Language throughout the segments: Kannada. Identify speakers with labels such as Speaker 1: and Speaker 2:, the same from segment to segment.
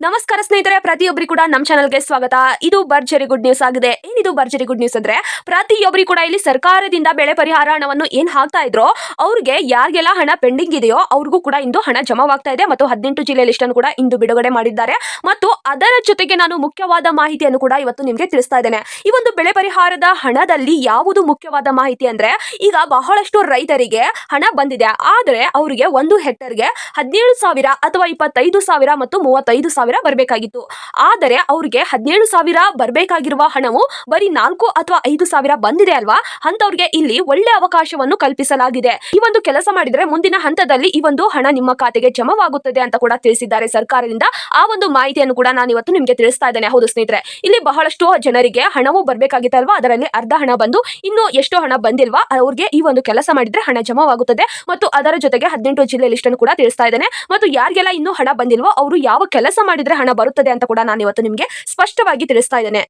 Speaker 1: ನಮಸ್ಕಾರ ಸ್ನೇಹಿತರೆ ಪ್ರತಿಯೊಬ್ಬರಿಗೂ ಕೂಡ ನಮ್ಮ ಚಾನಲ್ಗೆ ಸ್ವಾಗತ. ಇದು ಭರ್ಜರಿ ಗುಡ್ ನ್ಯೂಸ್ ಆಗಿದೆ. ಏನಿದು ಭರ್ಜರಿ ಗುಡ್ ನ್ಯೂಸ್ ಅಂದ್ರೆ ಪ್ರತಿಯೊಬ್ಬರಿಗೂ ಕೂಡ ಇಲ್ಲಿ ಸರ್ಕಾರದಿಂದ ಬೆಳೆ ಪರಿಹಾರ ಹಣವನ್ನು ಏನ್ ಹಾಕ್ತಾ ಇದ್ರೋ, ಅವ್ರಿಗೆ ಯಾರಿಗೆಲ್ಲ ಹಣ ಪೆಂಡಿಂಗ್ ಇದೆಯೋ, ಅವ್ರಿಗೂ ಕೂಡ ಇಂದು ಹಣ ಜಮಾವಾಗ್ತಾ ಇದೆ ಮತ್ತು ಹದಿನೆಂಟು ಜಿಲ್ಲೆ ಲಿಸ್ಟನ್ನು ಕೂಡ ಇಂದು ಬಿಡುಗಡೆ ಮಾಡಿದ್ದಾರೆ. ಮತ್ತು ಅದರ ಜೊತೆಗೆ ನಾನು ಮುಖ್ಯವಾದ ಮಾಹಿತಿಯನ್ನು ಕೂಡ ಇವತ್ತು ನಿಮಗೆ ತಿಳಿಸ್ತಾ ಇದ್ದೇನೆ. ಈ ಒಂದು ಬೆಳೆ ಪರಿಹಾರದ ಹಣದಲ್ಲಿ ಯಾವುದು ಮುಖ್ಯವಾದ ಮಾಹಿತಿ ಅಂದ್ರೆ, ಈಗ ಬಹಳಷ್ಟು ರೈತರಿಗೆ ಹಣ ಬಂದಿದೆ. ಆದರೆ, ಅವರಿಗೆ ಒಂದು ಹೆಕ್ಟರ್ಗೆ ಹದಿನೇಳು ಸಾವಿರ ಅಥವಾ ಇಪ್ಪತ್ತೈದು ಸಾವಿರ ಮತ್ತು ಮೂವತ್ತೈದು ಸಾವಿರ ಬರಬೇಕಾಗಿತ್ತು. ಆದರೆ ಅವ್ರಿಗೆ ಹದಿನೇಳು ಸಾವಿರ ಬರಬೇಕಾಗಿರುವ ಹಣವು ಬರೀ ನಾಲ್ಕು ಅಥವಾ ಐದು ಸಾವಿರ ಬಂದಿದೆ ಅಲ್ವಾ? ಅಂತವ್ರಿಗೆ ಇಲ್ಲಿ ಒಳ್ಳೆ ಅವಕಾಶವನ್ನು ಕಲ್ಪಿಸಲಾಗಿದೆ. ಈ ಒಂದು ಕೆಲಸ ಮಾಡಿದ್ರೆ ಮುಂದಿನ ಹಂತದಲ್ಲಿ ಈ ಒಂದು ಹಣ ನಿಮ್ಮ ಖಾತೆಗೆ ಜಮವಾಗುತ್ತದೆ ಅಂತ ಕೂಡ ತಿಳಿಸಿದ್ದಾರೆ ಸರ್ಕಾರದಿಂದ. ಆ ಒಂದು ಮಾಹಿತಿಯನ್ನು ಕೂಡ ನಾನು ಇವತ್ತು ನಿಮಗೆ ತಿಳಿಸ್ತಾ ಇದ್ದೇನೆ. ಹೌದು ಸ್ನೇಹಿತರೆ, ಇಲ್ಲಿ ಬಹಳಷ್ಟು ಜನರಿಗೆ ಹಣವು ಬರ್ಬೇಕಾಗಿತ್ತಲ್ವಾ ಅದರಲ್ಲಿ ಅರ್ಧ ಹಣ ಬಂದು ಇನ್ನು ಎಷ್ಟು ಹಣ ಬಂದಿಲ್ವಾ? ಅವ್ರಿಗೆ ಈ ಒಂದು ಕೆಲಸ ಮಾಡಿದ್ರೆ ಹಣ ಜಮವಾಗುತ್ತದೆ. ಮತ್ತು ಅದರ ಜೊತೆಗೆ ಹದಿನೆಂಟು ಜಿಲ್ಲೆ ಲಿಸ್ಟ್ ಅನ್ನು ಕೂಡ ತಿಳಿಸ್ತಾ ಇದ್ದೇನೆ. ಮತ್ತು ಯಾರಿಗೆಲ್ಲ ಇನ್ನೂ ಹಣ ಬಂದಿಲ್ವೋ, ಅವರು ಯಾವ ಕೆಲಸ ಮಾಡಿದ್ರೆ ಹಣ ಬರುತ್ತದೆ ಅಂತ ಕೂಡ ನಾನು ಇವತ್ತು ನಿಮಗೆ ಸ್ಪಷ್ಟವಾಗಿ ತಿಳಿಸ್ತಾ ಇದ್ದೇನೆ.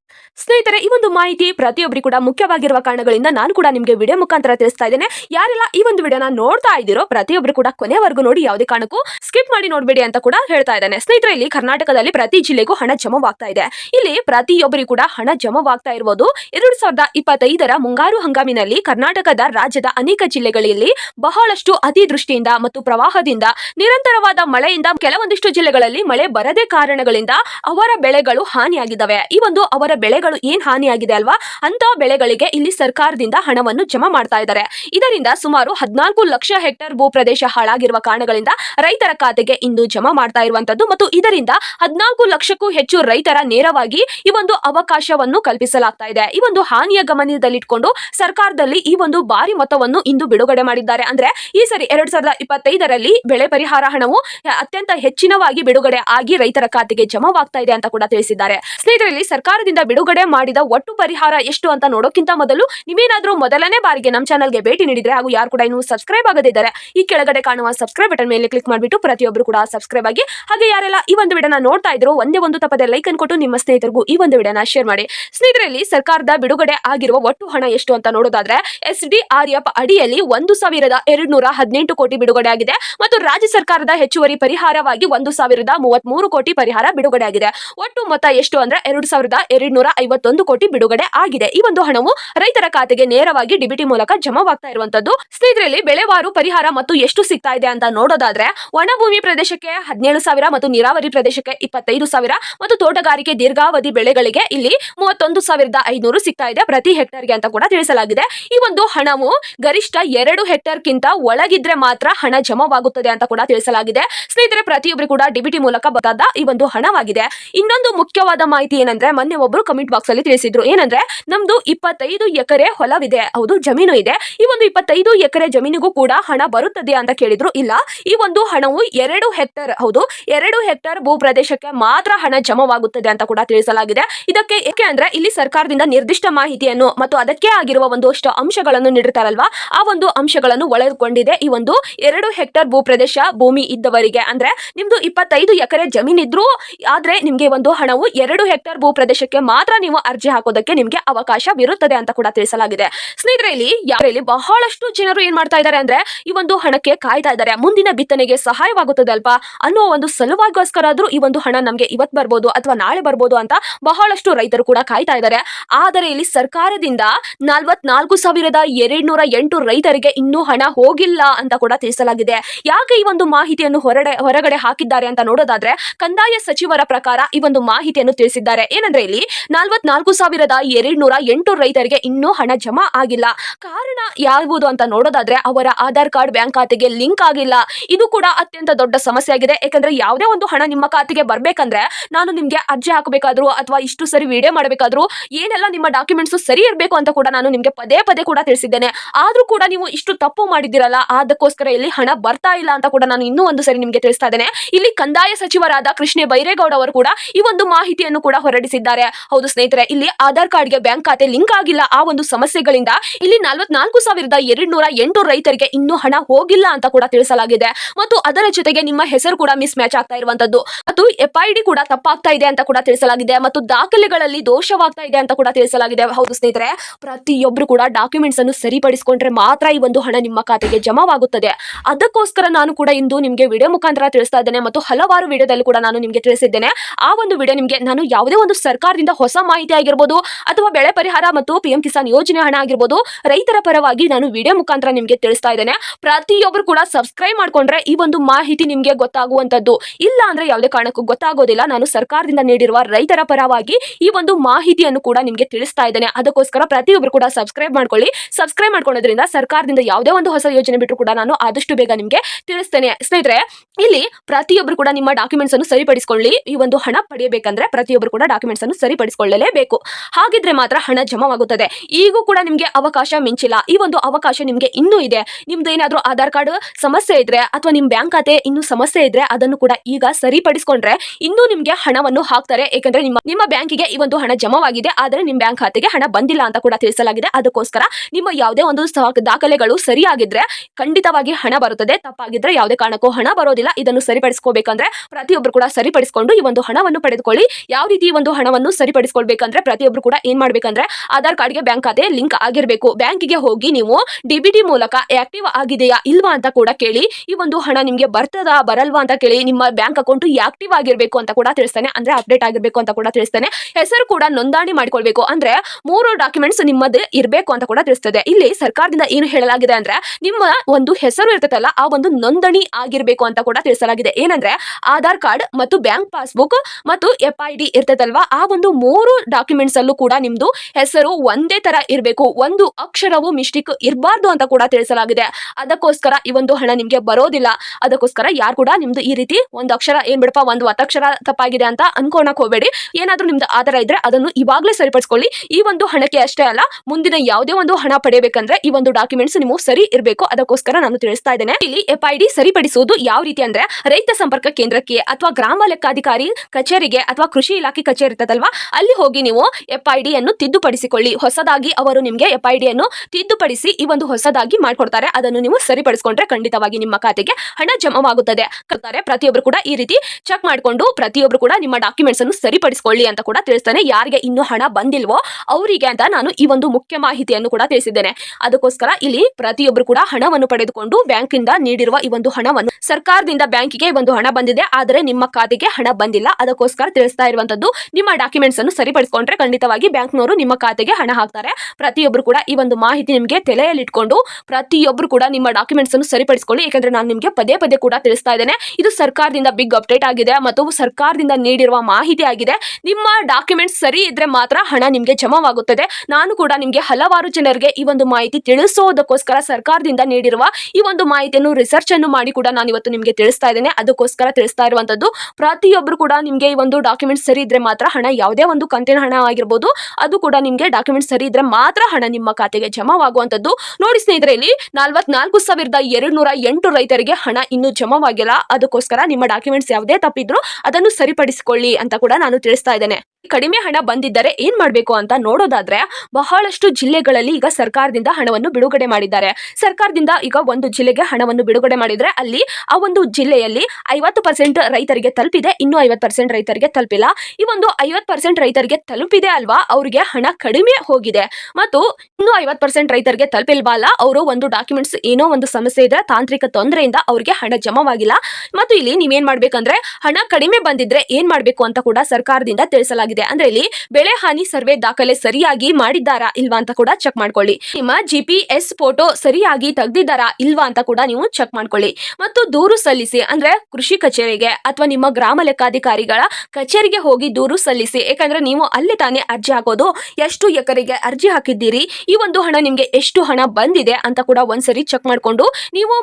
Speaker 1: ಸ್ನೇಹಿತರೆ, ಈ ಒಂದು ಮಾಹಿತಿ ಪ್ರತಿಯೊಬ್ಬರಿಗೂ ಕೂಡ ಮುಖ್ಯವಾಗಿರುವ ಕಾರಣಗಳಿಂದ ನಾನು ಕೂಡ ನಿಮಗೆ ವಿಡಿಯೋ ಮುಖಾಂತರ ತಿಳಿಸ್ತಾ ಇದ್ದೇನೆ. ಯಾರೆಲ್ಲ ಈ ಒಂದು ವಿಡಿಯೋನ ನೋಡ್ತಾ ಇದ್ದೀರೋ ಪ್ರತಿಯೊಬ್ಬರು ಕೂಡ ಕೊನೆವರೆಗೂ ನೋಡಿ ಯಾವುದೇ ಕಾರಣಕ್ಕೂ ಸ್ಕಿಪ್ ಮಾಡಿ ನೋಡಬೇಡಿ ಅಂತ ಕೂಡ ಹೇಳ್ತಾ ಇದ್ದೇನೆ. ಸ್ನೇಹಿತರೆ, ಇಲ್ಲಿ ಕರ್ನಾಟಕದಲ್ಲಿ ಪ್ರತಿ ಜಿಲ್ಲೆಗೂ ಹಣ ಜಮವಾಗ್ತಾ ಇದೆ. ಇಲ್ಲಿ ಪ್ರತಿಯೊಬ್ಬರಿಗೂ ಕೂಡ ಹಣ ಜಮವಾಗ್ತಾ ಇರುವುದು ಎರಡು ಸಾವಿರದ ಇಪ್ಪತ್ತೈದರ ಮುಂಗಾರು ಹಂಗಾಮಿನಲ್ಲಿ ಕರ್ನಾಟಕದ ರಾಜ್ಯದ ಅನೇಕ ಜಿಲ್ಲೆಗಳಲ್ಲಿ ಬಹಳಷ್ಟು ಅತಿವೃಷ್ಟಿಯಿಂದ ಮತ್ತು ಪ್ರವಾಹದಿಂದ ನಿರಂತರವಾದ ಮಳೆಯಿಂದ ಕೆಲವೊಂದಿಷ್ಟು ಜಿಲ್ಲೆಗಳಲ್ಲಿ ಮಳೆ ಬರದೇ ಕಾರಣಗಳಿಂದ ಅವರ ಬೆಳೆಗಳು ಹಾನಿಯಾಗಿದ್ದಾವೆ. ಈ ಒಂದು ಅವರ ಬೆಳೆಗಳು ಏನ್ ಹಾನಿಯಾಗಿದೆ ಅಲ್ವಾ? ಅಂತ ಬೆಳೆಗಳಿಗೆ ಇಲ್ಲಿ ಸರ್ಕಾರದಿಂದ ಹಣವನ್ನು ಜಮಾ ಮಾಡ್ತಾ ಇದ್ದಾರೆ. ಇದರಿಂದ ಸುಮಾರು ಹದಿನಾಲ್ಕು ಲಕ್ಷ ಹೆಕ್ಟೇರ್ ಭೂ ಪ್ರದೇಶ ಹಾಳಾಗಿರುವ ಕಾರಣಗಳಿಂದ ರೈತರ ಖಾತೆಗೆ ಇಂದು ಜಮಾ ಮಾಡ್ತಾ ಇರುವಂತದ್ದು ಮತ್ತು ಇದರಿಂದ ಹದಿನಾಲ್ಕು ಲಕ್ಷಕ್ಕೂ ಹೆಚ್ಚು ರೈತರ ನೇರವಾಗಿ ಈ ಒಂದು ಅವಕಾಶವನ್ನು ಕಲ್ಪಿಸಲಾಗ್ತಾ ಇದೆ. ಈ ಒಂದು ಹಾನಿಯ ಗಮನದಲ್ಲಿಟ್ಕೊಂಡು ಸರ್ಕಾರದಲ್ಲಿ ಈ ಒಂದು ಭಾರಿ ಮೊತ್ತವನ್ನು ಇಂದು ಬಿಡುಗಡೆ ಮಾಡಿದ್ದಾರೆ. ಅಂದ್ರೆ ಈ ಸರಿ ಎರಡ್ ಸಾವಿರದ ಇಪ್ಪತ್ತೈದರಲ್ಲಿ ಬೆಳೆ ಪರಿಹಾರ ಹಣವು ಅತ್ಯಂತ ಹೆಚ್ಚಿನವಾಗಿ ಬಿಡುಗಡೆ ಆಗಿ ರೈತರ ಖಾತೆಗೆ ಜಮಾವಾಗ್ತಾ ಇದೆ ಅಂತ ಕೂಡ ತಿಳಿಸಿದ್ದಾರೆ. ಸ್ನೇಹಿತರಲ್ಲಿ, ಸರ್ಕಾರದಿಂದ ಬಿಡುಗಡೆ ಮಾಡಿದ ಒಟ್ಟು ಪರಿಹಾರ ಎಷ್ಟು ಅಂತ ನೋಡೋಕ್ಕಿಂತ ಮೊದಲು ನೀವೇನಾದ್ರೂ ಮೊದಲನೇ ಬಾರಿಗೆ ನಮ್ಮ ಚಾನಲ್ಗೆ ಭೇಟಿ ನೀಡಿದ್ರೆ ಹಾಗೂ ಯಾರು ಕೂಡ ಇನ್ನೂ ಸಬ್ಸ್ಕ್ರೈಬ್ ಆಗದಿದ್ದಾರೆ, ಈ ಕೆಳಗಡೆ ಕಾಣುವ ಸಬ್ಸ್ಕ್ರೈಬ್ ಬಟನ್ ಮೇಲೆ ಕ್ಲಿಕ್ ಮಾಡಿಬಿಟ್ಟು ಪ್ರತಿಯೊಬ್ಬರು ಕೂಡ ಸಬ್ಸ್ಕ್ರೈಬ್ ಆಗಿ, ಹಾಗೆ ಯಾರೆಲ್ಲ ಈ ಒಂದು ವಿಡಿಯೋನ ನೋಡ್ತಾ ಇದ್ರು, ಒಂದೇ ಒಂದು ತಪ್ಪದೆ ಲೈಕ್ ಅನ್ಕೊಟ್ಟು ನಿಮ್ಮ ಸ್ನೇಹಿತರಿಗೂ ಈ ಒಂದು ವಿಡಿಯೋನ ಶೇರ್ ಮಾಡಿ. ಸ್ನೇಹಿತರಲ್ಲಿ, ಸರ್ಕಾರದ ಬಿಡುಗಡೆ ಆಗಿರುವ ಒಟ್ಟು ಹಣ ಎಷ್ಟು ಅಂತ ನೋಡೋದಾದ್ರೆ, ಎಸ್ ಡಿ ಆರ್ ಎಫ್ ಅಡಿಯಲ್ಲಿ ಒಂದು ಸಾವಿರದ ಎರಡು ನೂರ ಹದಿನೆಂಟು ಕೋಟಿ ಬಿಡುಗಡೆ ಆಗಿದೆ ಮತ್ತು ರಾಜ್ಯ ಸರ್ಕಾರದ ಹೆಚ್ಚುವರಿ ಪರಿಹಾರವಾಗಿ ಒಂದು ಸಾವಿರದ ಮೂವತ್ಮೂರು ಕೋಟಿ ಪರಿಹಾರ ಬಿಡುಗಡೆ ಆಗಿದೆ. ಒಟ್ಟು ಮೊತ್ತ ಎಷ್ಟು ಅಂದ್ರೆ ಎರಡು ಸಾವಿರದ ಎರಡು ನೂರ ಐವತ್ತೊಂದು ಕೋಟಿ ಬಿಡುಗಡೆ ಆಗಿದೆ. ಈ ಒಂದು ಹಣವು ರೈತರ ಖಾತೆಗೆ ನೇರವಾಗಿ ಡಿಬಿಟಿ ಮೂಲಕ ಜಮಾವಾಗ್ತಾ ಇರುವಂತದ್ದು. ಸ್ನೇಹಿತರಲ್ಲಿ ಬೆಳೆವಾರು ಪರಿಹಾರ ಮತ್ತು ಎಷ್ಟು ಸಿಗ್ತಾ ಇದೆ ಅಂತ ನೋಡೋದಾದ್ರೆ ಒಣಭೂಮಿ ಪ್ರದೇಶಕ್ಕೆ ಹದಿನೇಳು ಸಾವಿರ ಮತ್ತು ನೀರಾವರಿ ಪ್ರದೇಶಕ್ಕೆ ಇಪ್ಪತ್ತೈದು ಸಾವಿರ ಮತ್ತು ತೋಟಗಾರಿಕೆ ದೀರ್ಘಾವಧಿ ಬೆಳೆಗಳಿಗೆ ಇಲ್ಲಿ ಮೂವತ್ತೊಂದು ಸಾವಿರದ ಐನೂರು ಸಿಗ್ತಾ ಇದೆ ಪ್ರತಿ ಹೆಕ್ಟರ್ಗೆ ಅಂತ ಕೂಡ ತಿಳಿಸಲಾಗಿದೆ. ಈ ಒಂದು ಹಣವು ಗರಿಷ್ಠ ಎರಡು ಹೆಕ್ಟರ್ಗಿಂತ ಒಳಗಿದ್ರೆ ಮಾತ್ರ ಹಣ ಜಮಾವಾಗುತ್ತದೆ ಅಂತ ಕೂಡ ತಿಳಿಸಲಾಗಿದೆ. ಸ್ನೇಹಿತರೆ ಪ್ರತಿಯೊಬ್ಬರು ಕೂಡ ಡಿಬಿಟಿ ಮೂಲಕ ಬರದ ಈ ಒಂದು ಹಣವಾಗಿದೆ. ಇನ್ನೊಂದು ಮುಖ್ಯವಾದ ಮಾಹಿತಿ ಏನಂದ್ರೆ ಮೊನ್ನೆ ಒಬ್ರು ಕಮೆಂಟ್ ಬಾಕ್ಸ್ ಅಲ್ಲಿ ತಿಳಿಸಿದ್ರು. ಏನಂದ್ರೆ, ನಮ್ದು ಇಪ್ಪತ್ತೈದು ಎಕರೆ ಹೊಲವಿದೆ. ಹೌದು, ಜಮೀನು ಇದೆ. ಈ ಒಂದು ಇಪ್ಪತ್ತೈದು ಎಕರೆ ಜಮೀನಿಗೂ ಕೂಡ ಹಣ ಬರುತ್ತದೆ ಅಂತ ಕೇಳಿದ್ರು. ಇಲ್ಲ, ಈ ಒಂದು ಹಣವು ಎರಡು ಹೆಕ್ಟರ್, ಹೌದು, ಎರಡು ಹೆಕ್ಟರ್ ಭೂ ಪ್ರದೇಶಕ್ಕೆ ಮಾತ್ರ ಹಣ ಜಮವಾಗುತ್ತದೆ ಅಂತ ಕೂಡ ತಿಳಿಸಲಾಗಿದೆ. ಇದಕ್ಕೆ ಏಕೆ ಅಂದ್ರೆ, ಇಲ್ಲಿ ಸರ್ಕಾರದಿಂದ ನಿರ್ದಿಷ್ಟ ಮಾಹಿತಿಯನ್ನು ಮತ್ತು ಅದಕ್ಕೆ ಆಗಿರುವ ಒಂದಷ್ಟು ಅಂಶಗಳನ್ನು ನೀಡುತ್ತಾರಲ್ವಾ ಆ ಒಂದು ಅಂಶಗಳನ್ನು ಒಳಗೊಂಡಿದೆ. ಈ ಒಂದು ಎರಡು ಹೆಕ್ಟರ್ ಭೂ ಪ್ರದೇಶ ಭೂಮಿ ಇದ್ದವರಿಗೆ. ಅಂದ್ರೆ, ನಿಮ್ದು ಇಪ್ಪತ್ತೈದು ಎಕರೆ ಜಮೀನಿದ್ರು ಆದ್ರೆ ನಿಮ್ಗೆ ಒಂದು ಹಣವು ಎರಡು ಹೆಕ್ಟರ್ ಭೂ ಪ್ರದೇಶಕ್ಕೆ ಮಾತ್ರ ನೀವು ಅರ್ಜಿ ಹಾಕೋದಕ್ಕೆ ನಿಮ್ಗೆ ಅವಕಾಶವಿರುತ್ತದೆ ಅಂತ ಕೂಡ ತಿಳಿಸಲಾಗಿದೆ. ಸ್ನೇಹಿತರೆ, ಇಲ್ಲಿ ಯಾರಲ್ಲಿ ಬಹಳಷ್ಟು ಜನರು ಏನ್ ಮಾಡ್ತಾ ಇದ್ದಾರೆ ಅಂದ್ರೆ ಈ ಒಂದು ಹಣಕ್ಕೆ ಕಾಯ್ತಾ ಇದ್ದಾರೆ. ಮುಂದಿನ ಬಿತ್ತನೆಗೆ ಸಹಾಯವಾಗುತ್ತದೆ ಅಲ್ವಾ? ಅನ್ನೋ ಒಂದು ಸಲುವಾಗಿಗೋಸ್ಕರ ಆದ್ರೂ ಈ ಒಂದು ಹಣ ನಮ್ಗೆ ಇವತ್ ಬರ್ಬೋದು ಅಥವಾ ನಾಳೆ ಬರ್ಬೋದು ಅಂತ ಬಹಳಷ್ಟು ರೈತರು ಕೂಡ ಕಾಯ್ತಾ ಇದ್ದಾರೆ. ಆದರೆ ಇಲ್ಲಿ ಸರ್ಕಾರದಿಂದ ನಾಲ್ವತ್ನಾಲ್ಕು ಸಾವಿರದ ಎರಡ್ನೂರ ಎಂಟು ರೈತರಿಗೆ ಇನ್ನೂ ಹಣ ಹೋಗಿಲ್ಲ ಅಂತ ಕೂಡ ತಿಳಿಸಲಾಗಿದೆ. ಯಾಕೆ ಈ ಒಂದು ಮಾಹಿತಿಯನ್ನು ಹೊರಡೆ, ಹೊರಗಡೆ ಹಾಕಿದ್ದಾರೆ ಅಂತ ನೋಡೋದಾದ್ರೆ ಕಂದಾಯ ಸಚಿವರ ಪ್ರಕಾರ ಈ ಒಂದು ಮಾಹಿತಿಯನ್ನು ತಿಳಿಸಿದ್ದಾರೆ. ಏನಂದ್ರೆ ಇಲ್ಲಿ ನಲ್ವತ್ನಾಲ್ಕು ಸಾವಿರದ ಎರಡ್ ನೂರ ಎಂಟು ರೈತರಿಗೆ ಇನ್ನೂ ಹಣ ಜಮಾ ಆಗಿಲ್ಲ. ಕಾರಣ ಯಾವುದು ಅಂತ ನೋಡೋದಾದ್ರೆ ಅವರ ಆಧಾರ್ ಕಾರ್ಡ್ ಬ್ಯಾಂಕ್ ಖಾತೆಗೆ ಲಿಂಕ್ ಆಗಿಲ್ಲ. ಇದು ಕೂಡ ಅತ್ಯಂತ ದೊಡ್ಡ ಸಮಸ್ಯೆ ಆಗಿದೆ. ಯಾಕಂದ್ರೆ ಯಾವುದೇ ಒಂದು ಹಣ ನಿಮ್ಮ ಖಾತೆಗೆ ಬರ್ಬೇಕಂದ್ರೆ ನಾನು ನಿಮ್ಗೆ ಅರ್ಜಿ ಹಾಕಬೇಕಾದ್ರು ಅಥವಾ ಇಷ್ಟು ಸರಿ ವಿಡಿಯೋ ಮಾಡಬೇಕಾದ್ರು ಏನೆಲ್ಲ ನಿಮ್ಮ ಡಾಕ್ಯುಮೆಂಟ್ಸ್ ಸರಿ ಇರಬೇಕು ಅಂತ ಕೂಡ ನಾನು ನಿಮ್ಗೆ ಪದೇ ಪದೇ ಕೂಡ ತಿಳಿಸಿದ್ದೇನೆ. ಆದ್ರೂ ಕೂಡ ನೀವು ಇಷ್ಟು ತಪ್ಪು ಮಾಡಿದಿರಲ್ಲ ಅದಕ್ಕೋಸ್ಕರ ಇಲ್ಲಿ ಹಣ ಬರ್ತಾ ಇಲ್ಲ ಅಂತ ಕೂಡ ನಾನು ಇನ್ನೂ ಒಂದು ಸರಿ ನಿಮ್ಗೆ ತಿಳಿಸ್ತಾ ಇದ್ದೇನೆ. ಇಲ್ಲಿ ಕಂದಾಯ ಸಚಿವರಾದ ಕೃಷ್ಣ ಬೈರೇಗೌಡ ಅವರು ಕೂಡ ಈ ಒಂದು ಮಾಹಿತಿಯನ್ನು ಕೂಡ ಹೊರಡಿಸಿದ್ದಾರೆ. ಹೌದು ಸ್ನೇಹಿತರೆ, ಇಲ್ಲಿ ಆಧಾರ್ ಕಾರ್ಡ್ಗೆ ಬ್ಯಾಂಕ್ ಖಾತೆ ಲಿಂಕ್ ಆಗಿಲ್ಲ. ಆ ಒಂದು ಸಮಸ್ಯೆಗಳಿಂದ ಇಲ್ಲಿ ನಲವತ್ನಾಲ್ಕು ಸಾವಿರದ ಎರಡ್ ನೂರ ಎಂಟು ರೈತರಿಗೆ ಇನ್ನೂ ಹಣ ಹೋಗಿಲ್ಲ ಅಂತ ಕೂಡ ತಿಳಿಸಲಾಗಿದೆ. ಮತ್ತು ಅದರ ಜೊತೆಗೆ ನಿಮ್ಮ ಹೆಸರು ಕೂಡ ಮಿಸ್ ಮ್ಯಾಚ್ ಆಗ್ತಾ ಇರುವಂತದ್ದು ಮತ್ತು ಎಫ್ಐಡಿ ಕೂಡ ತಪ್ಪಾಗ್ತಾ ಇದೆ ಅಂತ ಕೂಡ ತಿಳಿಸಲಾಗಿದೆ. ಮತ್ತು ದಾಖಲೆಗಳಲ್ಲಿ ದೋಷವಾಗ್ತಾ ಇದೆ ಅಂತ ಕೂಡ ತಿಳಿಸಲಾಗಿದೆ. ಹೌದು ಸ್ನೇಹಿತರೆ, ಪ್ರತಿಯೊಬ್ರು ಕೂಡ ಡಾಕ್ಯುಮೆಂಟ್ಸ್ ಅನ್ನು ಸರಿಪಡಿಸಿಕೊಂಡ್ರೆ ಮಾತ್ರ ಈ ಒಂದು ಹಣ ನಿಮ್ಮ ಖಾತೆಗೆ ಜಮಾವಾಗುತ್ತದೆ. ಅದಕ್ಕೋಸ್ಕರ ನಾನು ಕೂಡ ಇಂದು ನಿಮಗೆ ವಿಡಿಯೋ ಮುಖಾಂತರ ತಿಳಿಸ್ತಾ ಇದ್ದೇನೆ. ಮತ್ತು ಹಲವಾರು ವಿಡಿಯೋದಲ್ಲಿ ಕೂಡ ನಾನು ನಿಮಗೆ ತಿಳಿಸಿದ್ದೇನೆ. ಆ ಒಂದು ವಿಡಿಯೋ ನಿಮಗೆ ನಾನು ಯಾವುದೇ ಒಂದು ಸರ್ಕಾರದಿಂದ ಹೊಸ ಮಾಹಿತಿ ಆಗಿರ್ಬೋದು ಅಥವಾ ಬೆಳೆ ಪರಿಹಾರ ಮತ್ತು ಪಿಎಂ ಕಿಸಾನ್ ಯೋಜನೆ ಹಣ ಆಗಿರ್ಬೋದು, ರೈತರ ಪರವಾಗಿ ನಾನು ವಿಡಿಯೋ ಮುಖಾಂತರ ನಿಮಗೆ ತಿಳಿಸ್ತಾ ಇದ್ದೇನೆ. ಪ್ರತಿಯೊಬ್ಬರು ಕೂಡ ಸಬ್ಸ್ಕ್ರೈಬ್ ಮಾಡ್ಕೊಂಡ್ರೆ ಈ ಒಂದು ಮಾಹಿತಿ ನಿಮಗೆ ಗೊತ್ತಾಗುವಂತದ್ದು ಇಲ್ಲ ಅಂದ್ರೆ ಯಾವುದೇ ಕಾರಣಕ್ಕೂ ಗೊತ್ತಾಗೋದಿಲ್ಲ. ನಾನು ಸರ್ಕಾರದಿಂದ ನೀಡಿರುವ ರೈತರ ಪರವಾಗಿ ಈ ಒಂದು ಮಾಹಿತಿಯನ್ನು ಕೂಡ ನಿಮಗೆ ತಿಳಿಸ್ತಾ ಇದ್ದೇನೆ. ಅದಕ್ಕೋಸ್ಕರ ಪ್ರತಿಯೊಬ್ಬರು ಕೂಡ ಸಬ್ಸ್ಕ್ರೈಬ್ ಮಾಡ್ಕೊಳ್ಳಿ. ಸಬ್ಸ್ಕ್ರೈಬ್ ಮಾಡ್ಕೊಳ್ಳೋದ್ರಿಂದ ಸರ್ಕಾರದಿಂದ ಯಾವುದೇ ಒಂದು ಹೊಸ ಯೋಜನೆ ಬಿಟ್ಟರು ಕೂಡ ನಾನು ಆದಷ್ಟು ಬೇಗ ನಿಮಗೆ ತಿಳಿಸ್ತೇನೆ. ಸ್ನೇಹಿತರೆ, ಇಲ್ಲಿ ಪ್ರತಿಯೊಬ್ಬರು ಕೂಡ ನಿಮ್ಮ ಡಾಕ್ಯುಮೆಂಟ್ಸ್ ಅನ್ನು ಸರಿಪಡಿಸಿಕೊಳ್ಳಿ. ಈ ಒಂದು ಹಣ ಪಡೆಯಬೇಕಂದ್ರೆ ಪ್ರತಿಯೊಬ್ಬರು ಕೂಡ ಡಾಕ್ಯುಮೆಂಟ್ಸ್ ಅನ್ನು ಸರಿಪಡಿಸಿಕೊಳ್ಳಲೇಬೇಕು. ಹಾಗಿದ್ರೆ ಮಾತ್ರ ಹಣ ಜಮಾವಾಗುತ್ತದೆ. ಈಗೂ ಕೂಡ ನಿಮಗೆ ಅವಕಾಶ ಮಿಂಚಿಲ್ಲ. ಈ ಒಂದು ಅವಕಾಶ ನಿಮಗೆ ಇನ್ನೂ ಇದೆ. ನಿಮ್ದು ಏನಾದರೂ ಆಧಾರ್ ಕಾರ್ಡ್ ಸಮಸ್ಯೆ ಇದ್ರೆ ಅಥವಾ ನಿಮ್ಮ ಬ್ಯಾಂಕ್ ಖಾತೆ ಇನ್ನೂ ಸಮಸ್ಯೆ ಇದ್ರೆ ಅದನ್ನು ಕೂಡ ಈಗ ಸರಿಪಡಿಸಿಕೊಂಡ್ರೆ ಇನ್ನೂ ನಿಮಗೆ ಹಣವನ್ನು ಹಾಕ್ತಾರೆ. ಏಕೆಂದ್ರೆ ನಿಮ್ಮ ನಿಮ್ಮ ಬ್ಯಾಂಕಿಗೆ ಈ ಒಂದು ಹಣ ಜಮಾವಾಗಿದೆ. ಆದರೆ ನಿಮ್ಮ ಬ್ಯಾಂಕ್ ಖಾತೆಗೆ ಹಣ ಬಂದಿಲ್ಲ ಅಂತ ಕೂಡ ತಿಳಿಸಲಾಗಿದೆ. ಅದಕ್ಕೋಸ್ಕರ ನಿಮ್ಮ ಯಾವುದೇ ಒಂದು ದಾಖಲೆಗಳು ಸರಿಯಾಗಿದ್ರೆ ಖಂಡಿತವಾಗಿ ಹಣ ಬರುತ್ತದೆ. ತಪ್ಪಾಗಿದ್ರೆ ಯಾವುದೇ ಕಾರಣಕ್ಕೂ ಹಣ ಬರೋದಿಲ್ಲ. ಇದನ್ನು ಸರಿಪಡಿಸ್ಕೋಬೇಕಂದ್ರೆ ಪ್ರತಿಯೊಬ್ಬರು ಕೂಡ ಸರಿಪಡಿಸಿಕೊಂಡು ಈ ಒಂದು ಹಣವನ್ನು ಪಡೆದುಕೊಳ್ಳಿ. ಯಾವ ರೀತಿ ಈ ಒಂದು ಹಣವನ್ನು ಸರಿಪಡಿಸಿಕೊಳ್ಬೇಕಂದ್ರೆ ಪ್ರತಿಯೊಬ್ಬರು ಕೂಡ ಏನ್ ಮಾಡ್ಬೇಕಂದ್ರೆ ಆಧಾರ್ ಕಾರ್ಡ್ಗೆ ಬ್ಯಾಂಕ್ ಖಾತೆ ಲಿಂಕ್ ಆಗಿರಬೇಕು. ಬ್ಯಾಂಕಿಗೆ ಹೋಗಿ ನೀವು ಡಿಬಿಟಿ ಮೂಲಕ ಆಕ್ಟಿವ್ ಆಗಿದೆಯಾ ಇಲ್ವಾ ಅಂತ ಕೂಡ ಕೇಳಿ. ಈ ಒಂದು ಹಣ ನಿಮಗೆ ಬರ್ತದಾ ಬರಲ್ವಾ ಅಂತ ಕೇಳಿ ನಿಮ್ಮ ಬ್ಯಾಂಕ್ ಅಕೌಂಟ್ ಆಕ್ಟಿವ್ ಆಗಿರಬೇಕು ಅಂತ ಕೂಡ ತಿಳಿಸ್ತಾನೆ. ಅಂದ್ರೆ ಅಪ್ಡೇಟ್ ಆಗಿರಬೇಕು ಅಂತ ಕೂಡ ತಿಳಿಸ್ತಾನೆ. ಹೆಸರು ಕೂಡ ನೋಂದಣಿ ಮಾಡ್ಕೊಳ್ಬೇಕು. ಅಂದ್ರೆ ಮೂರು ಡಾಕ್ಯುಮೆಂಟ್ಸ್ ನಿಮ್ಮದು ಇರಬೇಕು ಅಂತ ಕೂಡ ತಿಳಿಸ್ತದೆ. ಇಲ್ಲಿ ಸರ್ಕಾರದಿಂದ ಏನು ಹೇಳಲಾಗಿದೆ ಅಂದ್ರೆ ನಿಮ್ಮ ಒಂದು ಹೆಸರು ಇರ್ತದಲ್ಲ ಆ ಒಂದು ನೋಂದಣಿ ಆಗಿರಬೇಕು ಅಂತ ಕೂಡ ತಿಳಿಸಲಾಗಿದೆ. ಏನಂದ್ರೆ ಆಧಾರ್ ಕಾರ್ಡ್ ಮತ್ತು ಬ್ಯಾಂಕ್ ಪಾಸ್ಬುಕ್ ಮತ್ತು ಎಫ್ ಐ ಡಿ ಇರ್ತದಲ್ವಾ ಆ ಒಂದು ಮೂರು ಡಾಕ್ಯುಮೆಂಟ್ಸ್ ಅಲ್ಲೂ ಕೂಡ ನಿಮ್ದು ಹೆಸರು ಒಂದೇ ತರ ಇರಬೇಕು. ಒಂದು ಅಕ್ಷರವು ಮಿಸ್ಟೇಕ್ ಇರಬಾರ್ದು ಅಂತ ಕೂಡ ತಿಳಿಸಲಾಗಿದೆ. ಅದಕ್ಕೋಸ್ಕರ ಈ ಒಂದು ಹಣ ನಿಮ್ಗೆ ಬರೋದಿಲ್ಲ. ಅದಕ್ಕೋಸ್ಕರ ಯಾರು ಕೂಡ ನಿಮ್ದು ಈ ರೀತಿ ಒಂದು ಅಕ್ಷರ ಏನ್ ಬಿಡಪ್ಪ, ಒಂದು ಒತ್ತಕ್ಷರ ತಪ್ಪಾಗಿದೆ ಅಂತ ಅನ್ಕೊಳಕ್ ಹೋಗಬೇಡಿ. ಏನಾದ್ರೂ ನಿಮ್ದು ಆಧಾರ ಇದ್ರೆ ಅದನ್ನು ಇವಾಗಲೇ ಸರಿಪಡಿಸ್ಕೊಳ್ಳಿ. ಈ ಒಂದು ಹಣಕ್ಕೆ ಅಷ್ಟೇ ಅಲ್ಲ, ಮುಂದಿನ ಯಾವುದೇ ಒಂದು ಹಣ ಪಡೆಯಬೇಕಂದ್ರೆ ಈ ಒಂದು ಡಾಕ್ಯುಮೆಂಟ್ಸ್ ನೀವು ಸರಿ ಇರಬೇಕು. ಅದಕ್ಕೋಸ್ಕರ ನಾನು ತಿಳಿಸ್ತಾ ಇದ್ದೇನೆ. ಇಲ್ಲಿ ಎಫ್ ಐ ಡಿ ಸರಿಪಡಿಸುವುದು ಯಾವ ರೀತಿ ಅಂದ್ರೆ ರೈತ ಸಂಪರ್ಕ ಕೇಂದ್ರಕ್ಕೆ ಅಥವಾ ಗ್ರಾಮ ಲೆಕ್ಕಾಧಿಕಾರಿ ಕಚೇರಿಗೆ ಅಥವಾ ಕೃಷಿ ಇಲಾಖೆ ಕಚೇರಿ ಇರ್ತದಲ್ವಾ? ಅಲ್ಲಿ ಹೋಗಿ ನೀವು ಎಫ್ ಐ ಡಿ ಅನ್ನು ತಿದ್ದುಪಡಿಸಿಕೊಳ್ಳಿ. ಹೊಸದಾಗಿ ಅವರು ನಿಮಗೆ ಎಫ್ ಐ ಡಿ ಅನ್ನು ತಿದ್ದುಪಡಿಸಿ ಈ ಒಂದು ಹೊಸದಾಗಿ ಮಾಡಿಕೊಡ್ತಾರೆ. ಅದನ್ನು ನೀವು ಸರಿಪಡಿಸಿಕೊಂಡ್ರೆ ಖಂಡಿತವಾಗಿ ನಿಮ್ಮ ಖಾತೆಗೆ ಹಣ ಜಮಾವಾಗುತ್ತದೆ. ಕೊಡ್ತಾರೆ ಪ್ರತಿಯೊಬ್ಬರು ಕೂಡ ಈ ರೀತಿ ಚೆಕ್ ಮಾಡಿಕೊಂಡು ಪ್ರತಿಯೊಬ್ಬರು ಕೂಡ ನಿಮ್ಮ ಡಾಕ್ಯುಮೆಂಟ್ಸ್ ಅನ್ನು ಸರಿಪಡಿಸಿಕೊಳ್ಳಿ ಅಂತ ಕೂಡ ತಿಳಿಸ್ತಾನೆ. ಯಾರಿಗೆ ಇನ್ನೂ ಹಣ ಬಂದಿಲ್ವೋ ಅವರಿಗೆ ಅಂತ ನಾನು ಈ ಒಂದು ಮುಖ್ಯ ಮಾಹಿತಿಯನ್ನು ಕೂಡ ತಿಳಿಸಿದ್ದೇನೆ. ಅದಕ್ಕೋಸ್ಕರ ಇಲ್ಲಿ ಪ್ರತಿಯೊಬ್ಬರು ಕೂಡ ಹಣವನ್ನು ಪಡೆದುಕೊಂಡು ಬ್ಯಾಂಕಿಂದ ನೀಡಿರುವ ಈ ಒಂದು ಹಣವನ್ನು ಸರ್ಕಾರದಿಂದ ಬ್ಯಾಂಕಿಗೆ ಒಂದು ಹಣ ಬಂದಿದೆ. ಆದರೆ ನಿಮ್ಮ ಖಾತೆಗೆ ಹಣ ಬಂದಿಲ್ಲ. ಅದಕ್ಕೋಸ್ಕರ ತಿಳಿಸ್ತಾ ಇರುವಂತದ್ದು ನಿಮ್ಮ ಡಾಕ್ಯುಮೆಂಟ್ಸ್ ಅನ್ನು ಸರಿಪಡಿಸಿಕೊಂಡ್ರೆ ಖಂಡಿತವಾಗಿ ಬ್ಯಾಂಕ್ನವರು ನಿಮ್ಮ ಖಾತೆಗೆ ಹಣ ಹಾಕ್ತಾರೆ. ಪ್ರತಿಯೊಬ್ಬರು ಕೂಡ ಈ ಒಂದು ಮಾಹಿತಿ ನಿಮಗೆ ತಲೆಯಲ್ಲಿಟ್ಕೊಂಡು ಪ್ರತಿಯೊಬ್ಬರು ಕೂಡ ನಿಮ್ಮ ಡಾಕ್ಯುಮೆಂಟ್ಸ್ ಅನ್ನು ಸರಿಪಡಿಸಿಕೊಳ್ಳಿ. ಯಾಕಂದ್ರೆ ನಾನು ನಿಮಗೆ ಪದೇ ಪದೇ ಕೂಡ ತಿಳಿಸ್ತಾ ಇದ್ದೇನೆ. ಇದು ಸರ್ಕಾರದಿಂದ ಬಿಗ್ ಅಪ್ಡೇಟ್ ಆಗಿದೆ ಮತ್ತು ಸರ್ಕಾರದಿಂದ ನೀಡಿರುವ ಮಾಹಿತಿ ಆಗಿದೆ. ನಿಮ್ಮ ಡಾಕ್ಯುಮೆಂಟ್ಸ್ ಸರಿ ಇದ್ರೆ ಮಾತ್ರ ಹಣ ನಿಮಗೆ ಜಮಾವಾಗುತ್ತದೆ. ನಾನು ಕೂಡ ನಿಮಗೆ ಹಲವಾರು ಜನರಿಗೆ ಈ ಒಂದು ಮಾಹಿತಿ ತಿಳಿಸೋದಕ್ಕೋಸ್ಕರ ಸರ್ಕಾರದಿಂದ ನೀಡಿರುವ ಈ ಒಂದು ಮಾಹಿತಿಯನ್ನು ರಿಸರ್ಚ್ ಅನ್ನು ಮಾಡಿ ಕೂಡ ನಾನು ಇವತ್ತು ನಿಮಗೆ ತಿಳಿಸ್ತಾ ಇದ್ದೇನೆ. ಅದಕ್ಕೋಸ್ಕರ ತಿಳಿಸ್ತಾ ಇರುವಂತದ್ದು ಪ್ರತಿಯೊಬ್ಬರು ಕೂಡ ನಿಮಗೆ ಈ ಒಂದು ಡಾಕ್ಯುಮೆಂಟ್ ಸರಿ ಇದ್ರೆ ಮಾತ್ರ ಹಣ ಯಾವುದೇ ಒಂದು ಕಂತಿನ ಹಣ ಆಗಿರ್ಬೋದು, ಅದು ಕೂಡ ನಿಮಗೆ ಡಾಕ್ಯುಮೆಂಟ್ ಸರಿ ಇದ್ರೆ ಮಾತ್ರ ಹಣ ನಿಮ್ಮ ಖಾತೆಗೆ ಜಮಾವಾಗುವಂಥದ್ದು. ನೋಡಿ ಸ್ನೇಹಿತರೆ, ಇಲ್ಲಿ ನಾಲ್ವತ್ನಾಲ್ಕು ಸಾವಿರದ ಎರಡು ನೂರ ಎಂಟು ರೈತರಿಗೆ ಹಣ ಇನ್ನೂ ಜಮಾವಾಗಿಲ್ಲ. ಅದಕ್ಕೋಸ್ಕರ ನಿಮ್ಮ ಡಾಕ್ಯುಮೆಂಟ್ಸ್ ಯಾವುದೇ ತಪ್ಪಿದ್ರು ಅದನ್ನು ಸರಿಪಡಿಸಿಕೊಳ್ಳಿ ಅಂತ ಕೂಡ ನಾನು ತಿಳಿಸ್ತಾ ಇದ್ದೇನೆ. ಕಡಿಮೆ ಹಣ ಬಂದಿದ್ದರೆ ಏನ್ ಮಾಡಬೇಕು ಅಂತ ನೋಡೋದಾದ್ರೆ ಬಹಳಷ್ಟು ಜಿಲ್ಲೆಗಳಲ್ಲಿ ಈಗ ಸರ್ಕಾರದಿಂದ ಹಣವನ್ನು ಬಿಡುಗಡೆ ಮಾಡಿದ್ದಾರೆ. ಸರ್ಕಾರದಿಂದ ಈಗ ಒಂದು ಜಿಲ್ಲೆಗೆ ಹಣವನ್ನು ಬಿಡುಗಡೆ ಮಾಡಿದ್ರೆ ಅಲ್ಲಿ ಆ ಒಂದು ಜಿಲ್ಲೆಯಲ್ಲಿ ಐವತ್ತು ಪರ್ಸೆಂಟ್ ರೈತರಿಗೆ ತಲುಪಿದೆ, ಇನ್ನು ಐವತ್ತು ಪರ್ಸೆಂಟ್ ರೈತರಿಗೆ ತಲುಪಿಲ್ಲ. ಈ ಒಂದು ಐವತ್ತು ಪರ್ಸೆಂಟ್ ರೈತರಿಗೆ ತಲುಪಿದೆ ಅಲ್ವಾ, ಅವರಿಗೆ ಹಣ ಕಡಿಮೆ ಹೋಗಿದೆ. ಮತ್ತು ಇನ್ನು ಐವತ್ತು ಪರ್ಸೆಂಟ್ ರೈತರಿಗೆ ತಲುಪಿಲ್ವಾ ಅಲ್ಲ, ಅವರು ಒಂದು ಡಾಕ್ಯುಮೆಂಟ್ಸ್ ಏನೋ ಒಂದು ಸಮಸ್ಯೆ ಇದ್ರೆ ತಾಂತ್ರಿಕ ತೊಂದರೆಯಿಂದ ಅವರಿಗೆ ಹಣ ಜಮವಾಗಿಲ್ಲ. ಮತ್ತು ಇಲ್ಲಿ ನೀವೇನ್ ಮಾಡ್ಬೇಕಂದ್ರೆ, ಹಣ ಕಡಿಮೆ ಬಂದಿದ್ರೆ ಏನ್ ಮಾಡಬೇಕು ಅಂತ ಕೂಡ ಸರ್ಕಾರದಿಂದ ತಿಳಿಸಲಾಗಿದೆ. ಅಂದ್ರೆ ಇಲ್ಲಿ ಬೆಳೆ ಹಾನಿ ಸರ್ವೆ ದಾಖಲೆ ಸರಿಯಾಗಿ ಮಾಡಿದ್ದಾರಾ ಇಲ್ವಾ ಅಂತ ಕೂಡ ಚೆಕ್ ಮಾಡ್ಕೊಳ್ಳಿ. ನಿಮ್ಮ ಜಿಪಿಎಸ್ ಫೋಟೋ ಸರಿಯಾಗಿ ತೆಗೆದಿದ್ದಾರಾ ಇಲ್ವಾ ಅಂತ ಕೂಡ ನೀವು ಚೆಕ್ ಮಾಡ್ಕೊಳ್ಳಿ. ಮತ್ತು ದೂರು ಸಲ್ಲಿಸಿ, ಅಂದ್ರೆ ಕೃಷಿ ಕಚೇರಿಗೆ ಅಥವಾ ನಿಮ್ಮ ಗ್ರಾಮ ಲೆಕ್ಕಾಧಿಕಾರಿಗಳ ಕಚೇರಿಗೆ ಹೋಗಿ ದೂರು ಸಲ್ಲಿಸಿ. ಯಾಕಂದ್ರೆ ನೀವು ಅಲ್ಲಿ ತಾನೇ ಅರ್ಜಿ ಹಾಕೋದು, ಎಷ್ಟು ಎಕರೆಗೆ ಅರ್ಜಿ ಹಾಕಿದ್ದೀರಿ, ಈ ಒಂದು ಹಣ ನಿಮ್ಗೆ ಎಷ್ಟು ಹಣ ಬಂದಿದೆ ಅಂತ ಕೂಡ ಒಂದ್ಸರಿ ಚೆಕ್ ಮಾಡಿಕೊಂಡು ನೀವು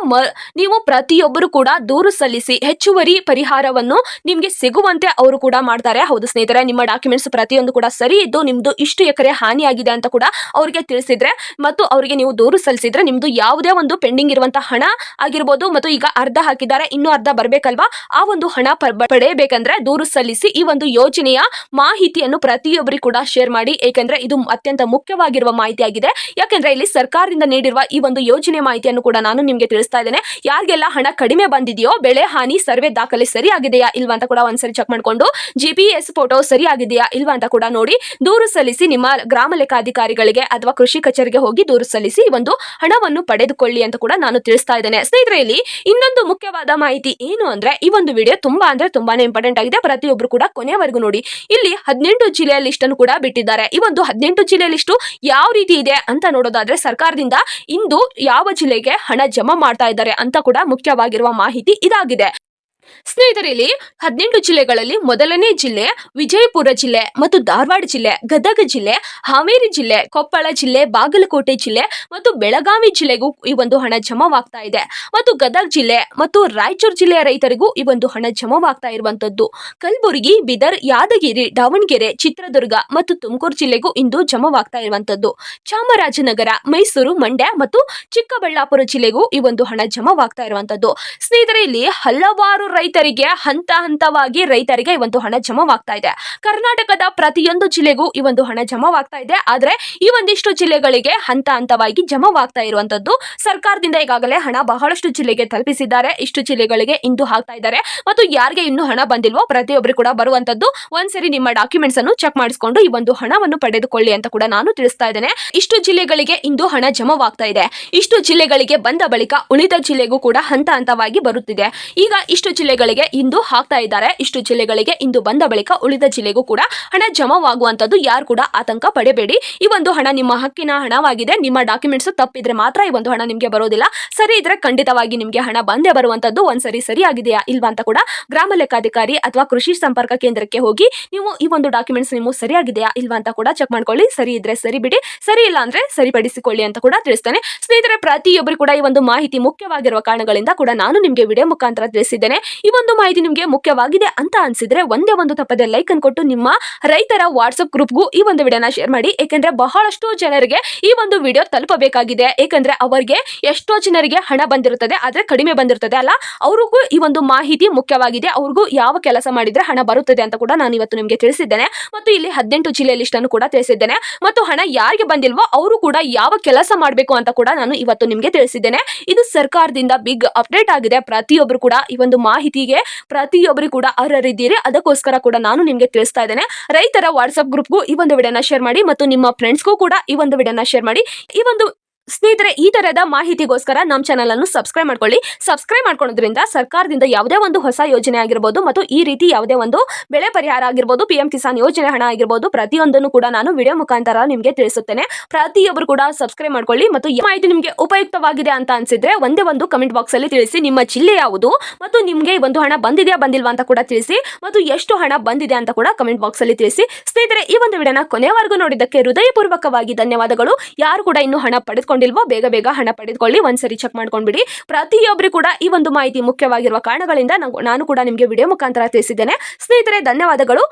Speaker 1: ನೀವು ಪ್ರತಿಯೊಬ್ಬರು ಕೂಡ ದೂರು ಸಲ್ಲಿಸಿ ಹೆಚ್ಚುವರಿ ಪರಿಹಾರವನ್ನು ನಿಮ್ಗೆ ಸಿಗುವಂತೆ ಅವರು ಕೂಡ ಮಾಡ್ತಾರೆ. ಹೌದು ಸ್ನೇಹಿತರೆ, ನಿಮ್ಮ ಡಾಕ್ಯುಮೆಂಟ್ಸ್ ಪ್ರತಿಯೊಂದು ಕೂಡ ಸರಿ ಇದ್ದು ನಿಮ್ದು ಇಷ್ಟು ಎಕರೆ ಹಾನಿಯಾಗಿದೆ ಅಂತ ಕೂಡ ಅವರಿಗೆ ತಿಳಿಸಿದ್ರೆ ಮತ್ತು ಅವರಿಗೆ ನೀವು ದೂರು ಸಲ್ಲಿಸಿದ್ರೆ ನಿಮ್ದು ಯಾವುದೇ ಒಂದು ಪೆಂಡಿಂಗ್ ಇರುವಂತಹ ಹಣ ಆಗಿರ್ಬೋದು ಮತ್ತು ಈಗ ಅರ್ಧ ಹಾಕಿದ್ದಾರೆ, ಇನ್ನೂ ಅರ್ಧ ಬರಬೇಕಲ್ವಾ? ಆ ಒಂದು ಹಣ ಪಡೆಯಬೇಕಂದ್ರೆ ದೂರು ಸಲ್ಲಿಸಿ ಈ ಒಂದು ಯೋಜನೆಯ ಮಾಹಿತಿಯನ್ನು ಪ್ರತಿಯೊಬ್ಬರಿಗೂ ಕೂಡ ಶೇರ್ ಮಾಡಿ, ಏಕೆಂದ್ರೆ ಇದು ಅತ್ಯಂತ ಮುಖ್ಯವಾಗಿರುವ ಮಾಹಿತಿ ಆಗಿದೆ ಯಾಕೆಂದ್ರೆ ಇಲ್ಲಿ ಸರ್ಕಾರದಿಂದ ನೀಡಿರುವ ಈ ಒಂದು ಯೋಜನೆ ಮಾಹಿತಿಯನ್ನು ಕೂಡ ನಾನು ನಿಮಗೆ ತಿಳಿಸ್ತಾ ಇದ್ದೇನೆ. ಯಾರಿಗೆಲ್ಲ ಹಣ ಕಡಿಮೆ ಬಂದಿದೆಯೋ, ಬೆಳೆ ಹಾನಿ ಸರ್ವೆ ದಾಖಲೆ ಸರಿಯಾಗಿದೆಯಾ ಇಲ್ವಾ ಅಂತ ಕೂಡ ಒಂದ್ಸರಿ ಚೆಕ್ ಮಾಡಿಕೊಂಡು ಜಿ ಫೋಟೋ ಸರಿಯಾಗಿದೆ ಆಗಿದೆಯಾ ಇಲ್ವಾ ಅಂತ ಕೂಡ ನೋಡಿ ದೂರು ಸಲ್ಲಿಸಿ ನಿಮ್ಮ ಗ್ರಾಮ ಲೆಕ್ಕಾಧಿಕಾರಿಗಳಿಗೆ ಅಥವಾ ಕೃಷಿ ಕಚೇರಿಗೆ ಹೋಗಿ ದೂರು ಸಲ್ಲಿಸಿ ಒಂದು ಹಣವನ್ನು ಪಡೆದುಕೊಳ್ಳಿ ಅಂತ ಕೂಡ ನಾನು ತಿಳಿಸ್ತಾ ಇದ್ದೇನೆ. ಸ್ನೇಹಿತರೆ, ಇಲ್ಲಿ ಇನ್ನೊಂದು ಮುಖ್ಯವಾದ ಮಾಹಿತಿ ಏನು ಅಂದ್ರೆ ಈ ಒಂದು ವಿಡಿಯೋ ತುಂಬಾ ಅಂದ್ರೆ ತುಂಬಾನೇ ಇಂಪಾರ್ಟೆಂಟ್ ಆಗಿದೆ. ಪ್ರತಿಯೊಬ್ಬರು ಕೂಡ ಕೊನೆಯವರೆಗೂ ನೋಡಿ. ಇಲ್ಲಿ ಹದಿನೆಂಟು ಜಿಲ್ಲೆಯ ಲಿಸ್ಟ್ ಅನ್ನು ಕೂಡ ಬಿಟ್ಟಿದ್ದಾರೆ. ಈ ಒಂದು ಹದಿನೆಂಟು ಜಿಲ್ಲೆಯ ಲಿಸ್ಟ್ ಯಾವ ರೀತಿ ಇದೆ ಅಂತ ನೋಡೋದಾದ್ರೆ ಸರ್ಕಾರದಿಂದ ಇಂದು ಯಾವ ಜಿಲ್ಲೆಗೆ ಹಣ ಜಮಾ ಮಾಡ್ತಾ ಇದ್ದಾರೆ ಅಂತ ಕೂಡ ಮುಖ್ಯವಾಗಿರುವ ಮಾಹಿತಿ ಇದಾಗಿದೆ. ಸ್ನೇಹಿತರೆ ಇಲ್ಲಿ ಹದಿನೆಂಟು ಜಿಲ್ಲೆಗಳಲ್ಲಿ ಮೊದಲನೇ ಜಿಲ್ಲೆ ವಿಜಯಪುರ ಜಿಲ್ಲೆ ಮತ್ತು ಧಾರವಾಡ ಜಿಲ್ಲೆ, ಗದಗ ಜಿಲ್ಲೆ, ಹಾವೇರಿ ಜಿಲ್ಲೆ, ಕೊಪ್ಪಳ ಜಿಲ್ಲೆ, ಬಾಗಲಕೋಟೆ ಜಿಲ್ಲೆ ಮತ್ತು ಬೆಳಗಾವಿ ಜಿಲ್ಲೆಗೂ ಈ ಒಂದು ಹಣ ಜಮಾವಾಗ್ತಾ ಇದೆ. ಮತ್ತು ಗದಗ ಜಿಲ್ಲೆ ಮತ್ತು ರಾಯಚೂರು ಜಿಲ್ಲೆಯ ರೈತರಿಗೂ ಈ ಒಂದು ಹಣ ಜಮಾವಾಗ್ತಾ ಇರುವಂತದ್ದು ಕಲಬುರಗಿ, ಬಿದರ್, ಯಾದಗಿರಿ, ದಾವಣಗೆರೆ, ಚಿತ್ರದುರ್ಗ ಮತ್ತು ತುಮಕೂರು ಜಿಲ್ಲೆಗೂ ಇಂದು ಜಮಾವಾಗ್ತಾ ಇರುವಂತದ್ದು ಚಾಮರಾಜನಗರ, ಮೈಸೂರು, ಮಂಡ್ಯ ಮತ್ತು ಚಿಕ್ಕಬಳ್ಳಾಪುರ ಜಿಲ್ಲೆಗೂ ಈ ಒಂದು ಹಣ ಜಮಾವಾಗ್ತಾ ಇರುವಂತದ್ದು ಸ್ನೇಹಿತರೆ, ಇಲ್ಲಿ ಹಲವಾರು ರೈತರಿಗೆ ಹಂತ ಹಂತವಾಗಿ ರೈತರಿಗೆ ಈ ಒಂದು ಹಣ ಜಮವಾಗ್ತಾ ಇದೆ. ಕರ್ನಾಟಕದ ಪ್ರತಿಯೊಂದು ಜಿಲ್ಲೆಗೂ ಈ ಒಂದು ಹಣ ಜಮವಾಗ್ತಾ ಇದೆ. ಆದ್ರೆ ಈ ಒಂದಿಷ್ಟು ಜಿಲ್ಲೆಗಳಿಗೆ ಹಂತ ಹಂತವಾಗಿ ಜಮವಾಗ್ತಾ ಇರುವಂತದ್ದು ಸರ್ಕಾರದಿಂದ ಈಗಾಗಲೇ ಹಣ ಬಹಳಷ್ಟು ಜಿಲ್ಲೆಗೆ ತಲುಪಿಸಿದ್ದಾರೆ. ಇಷ್ಟು ಜಿಲ್ಲೆಗಳಿಗೆ ಇಂದು ಹಾಕ್ತಾ ಇದ್ದಾರೆ. ಮತ್ತು ಯಾರಿಗೆ ಇನ್ನೂ ಹಣ ಬಂದಿಲ್ವೋ ಪ್ರತಿಯೊಬ್ಬರು ಕೂಡ ಬರುವಂತದ್ದು ಒಂದ್ಸರಿ ನಿಮ್ಮ ಡಾಕ್ಯುಮೆಂಟ್ಸ್ ಅನ್ನು ಚೆಕ್ ಮಾಡಿಸಿಕೊಂಡು ಈ ಒಂದು ಹಣವನ್ನು ಪಡೆದುಕೊಳ್ಳಿ ಅಂತ ಕೂಡ ನಾನು ತಿಳಿಸ್ತಾ ಇದ್ದೇನೆ. ಇಷ್ಟು ಜಿಲ್ಲೆಗಳಿಗೆ ಇಂದು ಹಣ ಜಮವಾಗ್ತಾ ಇದೆ. ಇಷ್ಟು ಜಿಲ್ಲೆಗಳಿಗೆ ಬಂದ ಬಳಿಕ ಉಳಿದ ಜಿಲ್ಲೆಗೂ ಕೂಡ ಹಂತ ಹಂತವಾಗಿ ಬರುತ್ತಿದೆ. ಈಗ ಇಷ್ಟು ಜಿಲ್ಲೆಗಳಿಗೆ ಇಂದು ಹಾಕ್ತಾ ಇದ್ದಾರೆ. ಇಷ್ಟು ಜಿಲ್ಲೆಗಳಿಗೆ ಇಂದು ಬಂದ ಬಳಿಕ ಉಳಿದ ಜಿಲ್ಲೆಗೂ ಕೂಡ ಹಣ ಜಮಾವಾಗುವಂತದ್ದು ಯಾರು ಕೂಡ ಆತಂಕ ಪಡೆಬೇಡಿ. ಈ ಒಂದು ಹಣ ನಿಮ್ಮ ಹಕ್ಕಿನ ಹಣವಾಗಿದೆ. ನಿಮ್ಮ ಡಾಕ್ಯುಮೆಂಟ್ಸ್ ತಪ್ಪಿದ್ರೆ ಮಾತ್ರ ಈ ಒಂದು ಹಣ ನಿಮಗೆ ಬರೋದಿಲ್ಲ. ಸರಿ ಇದ್ರೆ ಖಂಡಿತವಾಗಿ ನಿಮಗೆ ಹಣ ಬಂದೇ ಬರುವಂತದ್ದು ಒಂದ್ಸರಿ ಸರಿಯಾಗಿದೆಯಾ ಇಲ್ವಾ ಅಂತ ಕೂಡ ಗ್ರಾಮ ಲೆಕ್ಕಾಧಿಕಾರಿ ಅಥವಾ ಕೃಷಿ ಸಂಪರ್ಕ ಕೇಂದ್ರಕ್ಕೆ ಹೋಗಿ ನೀವು ಈ ಒಂದು ಡಾಕ್ಯುಮೆಂಟ್ಸ್ ನಿಮ್ಮ ಸರಿಯಾಗಿದೆಯಾ ಇಲ್ವಾ ಅಂತ ಕೂಡ ಚೆಕ್ ಮಾಡ್ಕೊಳ್ಳಿ. ಸರಿ ಇದ್ರೆ ಸರಿ ಬಿಡಿ. ಸರಿ ಇಲ್ಲ ಅಂದ್ರೆ ಸರಿಪಡಿಸಿಕೊಳ್ಳಿ ಅಂತ ಕೂಡ ತಿಳಿಸ್ತೇನೆ. ಸ್ನೇಹಿತರೆ, ಪ್ರತಿಯೊಬ್ಬರು ಕೂಡ ಈ ಒಂದು ಮಾಹಿತಿ ಮುಖ್ಯವಾಗಿರುವ ಕಾರಣಗಳಿಂದ ಕೂಡ ನಾನು ನಿಮಗೆ ವಿಡಿಯೋ ಮುಖಾಂತರ ತಿಳಿಸಿದ್ದೇನೆ. ಈ ಒಂದು ಮಾಹಿತಿ ನಿಮಗೆ ಮುಖ್ಯವಾಗಿದೆ ಅಂತ ಅನ್ಸಿದ್ರೆ ಒಂದೇ ಒಂದು ತಪ್ಪದೆ ಲೈಕ್ ಅನ್ನು ಕೊಟ್ಟು ನಿಮ್ಮ ರೈತರ ವಾಟ್ಸ್ಆಪ್ ಗ್ರೂಪ್ಗೂ ಈ ಒಂದು ವಿಡಿಯೋನ ಶೇರ್ ಮಾಡಿ. ಏಕೆಂದ್ರೆ ಬಹಳಷ್ಟು ಜನರಿಗೆ ಈ ಒಂದು ವಿಡಿಯೋ ತಲುಪಬೇಕಾಗಿದೆ. ಏಕೆಂದ್ರೆ ಅವರಿಗೆ ಎಷ್ಟೋ ಜನರಿಗೆ ಹಣ ಬಂದಿರುತ್ತದೆ, ಆದರೆ ಕಡಿಮೆ ಬಂದಿರುತ್ತದೆ ಅಲ್ಲ. ಅವ್ರಿಗೂ ಈ ಒಂದು ಮಾಹಿತಿ ಮುಖ್ಯವಾಗಿದೆ. ಅವ್ರಿಗೂ ಯಾವ ಕೆಲಸ ಮಾಡಿದ್ರೆ ಹಣ ಬರುತ್ತದೆ ಅಂತ ಕೂಡ ನಾನು ಇವತ್ತು ನಿಮಗೆ ತಿಳಿಸಿದ್ದೇನೆ. ಮತ್ತು ಇಲ್ಲಿ ಹದಿನೆಂಟು ಜಿಲ್ಲೆ ಲಿಸ್ಟ್ ಅನ್ನು ಕೂಡ ತಿಳಿಸಿದ್ದೇನೆ. ಮತ್ತು ಹಣ ಯಾರಿಗೆ ಬಂದಿಲ್ವೋ ಅವರು ಕೂಡ ಯಾವ ಕೆಲಸ ಮಾಡಬೇಕು ಅಂತ ಕೂಡ ನಾನು ಇವತ್ತು ನಿಮಗೆ ತಿಳಿಸಿದ್ದೇನೆ. ಇದು ಸರ್ಕಾರದಿಂದ ಬಿಗ್ ಅಪ್ಡೇಟ್ ಆಗಿದೆ. ಪ್ರತಿಯೊಬ್ಬರು ಕೂಡ ಈ ಒಂದು ಮಾಹಿತಿಗೆ ಪ್ರತಿಯೊಬ್ಬರಿಗೂ ಕೂಡ ಅರ್ಹರಿದ್ದೀರಿ. ಅದಕ್ಕೋಸ್ಕರ ಕೂಡ ನಾನು ನಿಮಗೆ ತಿಳಿಸ್ತಾ ಇದ್ದೇನೆ. ರೈತರ ವಾಟ್ಸ್ಆಪ್ ಗ್ರೂಪ್ಗೂ ಈ ಒಂದು ವಿಡಿಯೋನ ಶೇರ್ ಮಾಡಿ ಮತ್ತು ನಿಮ್ಮ ಫ್ರೆಂಡ್ಸ್ಗೂ ಕೂಡ ಈ ಒಂದು ವಿಡಿಯೋನ ಶೇರ್ ಮಾಡಿ. ಈ ಒಂದು ಸ್ನೇಹಿತರೆ, ಈ ತರಹದ ಮಾಹಿತಿಗೋಸ್ಕರ ನಮ್ಮ ಚಾನಲ್ ಅನ್ನು ಸಬ್ಸ್ಕ್ರೈಬ್ ಮಾಡ್ಕೊಳ್ಳಿ. ಸಬ್ಸ್ಕ್ರೈಬ್ ಮಾಡ್ಕೊಳ್ಳೋದ್ರಿಂದ ಸರ್ಕಾರದಿಂದ ಯಾವುದೇ ಒಂದು ಹೊಸ ಯೋಜನೆ ಆಗಿರ್ಬೋದು ಮತ್ತು ಈ ರೀತಿ ಯಾವುದೇ ಒಂದು ಬೆಳೆ ಪರಿಹಾರ ಆಗಿರ್ಬೋದು ಪಿ ಎಂ ಕಿಸಾನ್ ಯೋಜನೆ ಹಣ ಆಗಿರ್ಬೋದು, ಪ್ರತಿಯೊಂದನ್ನು ಕೂಡ ನಾನು ವಿಡಿಯೋ ಮುಖಾಂತರ ನಿಮಗೆ ತಿಳಿಸುತ್ತೇನೆ. ಪ್ರತಿಯೊಬ್ಬರು ಕೂಡ ಸಬ್ಸ್ಕ್ರೈಬ್ ಮಾಡ್ಕೊಳ್ಳಿ ಮತ್ತು ಈ ಮಾಹಿತಿ ನಿಮಗೆ ಉಪಯುಕ್ತವಾಗಿದೆ ಅಂತ ಅನ್ಸಿದ್ರೆ ಒಂದೇ ಒಂದು ಕಮೆಂಟ್ ಬಾಕ್ಸ್ ಅಲ್ಲಿ ತಿಳಿಸಿ ನಿಮ್ಮ ಜಿಲ್ಲೆ ಯಾವುದು ಮತ್ತು ನಿಮಗೆ ಒಂದು ಹಣ ಬಂದಿದೆಯಾ ಬಂದಿಲ್ವಾ ಅಂತ ಕೂಡ ತಿಳಿಸಿ ಮತ್ತು ಎಷ್ಟು ಹಣ ಬಂದಿದೆ ಅಂತ ಕೂಡ ಕಮೆಂಟ್ ಬಾಕ್ಸ್ ಅಲ್ಲಿ ತಿಳಿಸಿ. ಸ್ನೇಹಿತರೆ, ಈ ಒಂದು ವಿಡಿಯೋನ ಕೊನೆವರೆಗೂ ನೋಡಿದ್ದಕ್ಕೆ ಹೃದಯಪೂರ್ವಕವಾಗಿ ಧನ್ಯವಾದಗಳು. ಯಾರು ಕೂಡ ಇನ್ನೂ ಹಣ ಪಡೆದುಕೊಂಡಿಲ್ವೋ ಬೇಗ ಬೇಗ ಹಣ ಪಡೆದುಕೊಳ್ಳಿ. ಒಂದ್ಸರಿ ಚೆಕ್ ಮಾಡ್ಕೊಂಡ್ಬಿಡಿ. ಪ್ರತಿಯೊಬ್ಬರು ಕೂಡ ಈ ಒಂದು ಮಾಹಿತಿ ಮುಖ್ಯವಾಗಿರುವ ಕಾರಣಗಳಿಂದ ನಾನು ಕೂಡ ನಿಮಗೆ ವಿಡಿಯೋ ಮುಖಾಂತರ ತಿಳಿಸಿದ್ದೇನೆ. ಸ್ನೇಹಿತರೆ, ಧನ್ಯವಾದಗಳು.